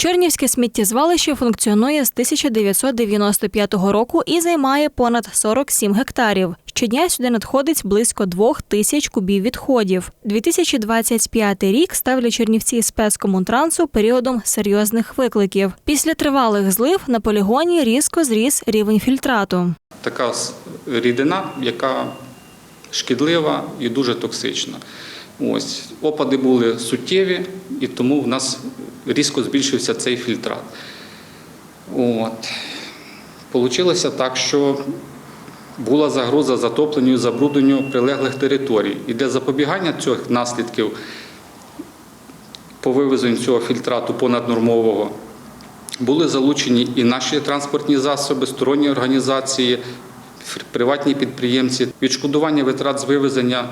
Чернівське сміттєзвалище функціонує з 1995 року і займає понад 47 гектарів. Щодня сюди надходить близько двох тисяч кубів відходів. 2025 рік став для Чернівці спецкомунтрансу періодом серйозних викликів. Після тривалих злив на полігоні різко зріс рівень фільтрату. така рідина, яка шкідлива і дуже токсична. Ось опади були суттєві, і тому в нас різко збільшився цей фільтрат. От. Получилося так, що була загроза затопленню і забрудненню прилеглих територій. І для запобігання цих наслідків по вивезенню цього фільтрату понаднормового були залучені і наші транспортні засоби, сторонні організації, приватні підприємці. Відшкодування витрат з вивезення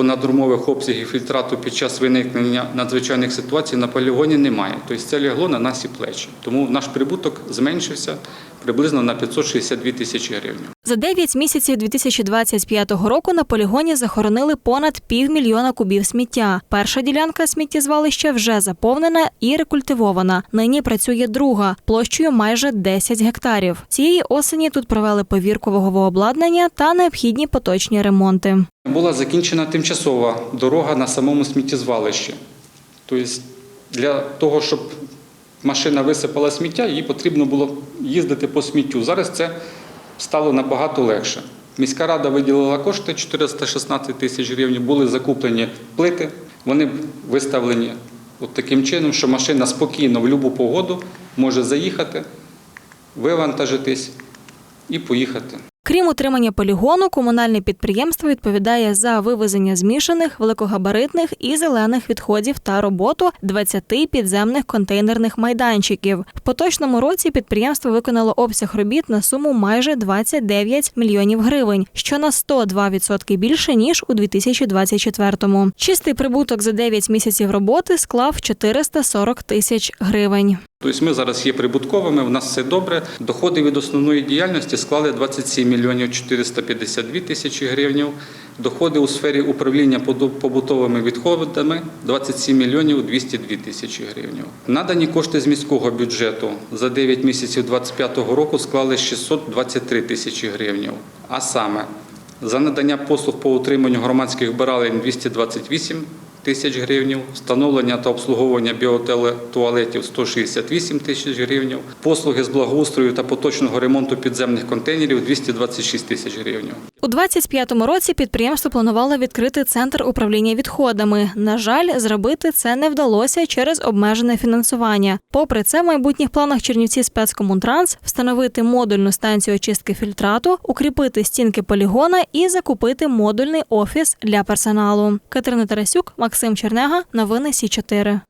понаднормових обсягів фільтрату під час виникнення надзвичайних ситуацій на полігоні немає. Тобто це лягло на наші плечі. Тому наш прибуток зменшився приблизно на 562 тисячі гривень. За 9 місяців 2025 року на полігоні захоронили понад півмільйона кубів сміття. Перша ділянка сміттєзвалища вже заповнена і рекультивована. Нині працює друга площею майже 10 гектарів. Цієї осені тут провели повірку вагового обладнання та необхідні поточні ремонти. Була закінчена тимчасова дорога на самому сміттєзвалищі. Тобто для того, щоб машина висипала сміття, їй потрібно було їздити по сміттю. Зараз це стало набагато легше. Міська рада виділила кошти 416 тисяч гривень, були закуплені плити, вони виставлені от таким чином, що машина спокійно в будь-яку погоду може заїхати, вивантажитись і поїхати. Крім утримання полігону, комунальне підприємство відповідає за вивезення змішаних, великогабаритних і зелених відходів та роботу 20 підземних контейнерних майданчиків. В поточному році підприємство виконало обсяг робіт на суму майже 29 мільйонів гривень, що на 102% більше ніж у 2024-му. Чистий прибуток за 9 місяців роботи склав 440 тисяч гривень. Тобто ми зараз є прибутковими, в нас все добре. Доходи від основної діяльності склали 27 мільйонів 452 тисячі гривень. Доходи у сфері управління побутовими відходами 27 мільйонів 202 тисячі гривень. Надані кошти з міського бюджету за 9 місяців 2025 року склали 623 тисячі гривень. А саме за надання послуг по утриманню громадських баралень 228 тисяч гривень, встановлення та обслуговування біотуалетів 168 тисяч гривень, послуги з благоустрою та поточного ремонту підземних контейнерів 226 тисяч гривень. У 25-му році підприємство планувало відкрити центр управління відходами. На жаль, зробити це не вдалося через обмежене фінансування. Попри це, в майбутніх планах Чернівці спецкомунтранс встановити модульну станцію очистки фільтрату, укріпити стінки полігона і закупити модульний офіс для персоналу. Катерина Тарасюк, Максим Чернега, новини Сі 4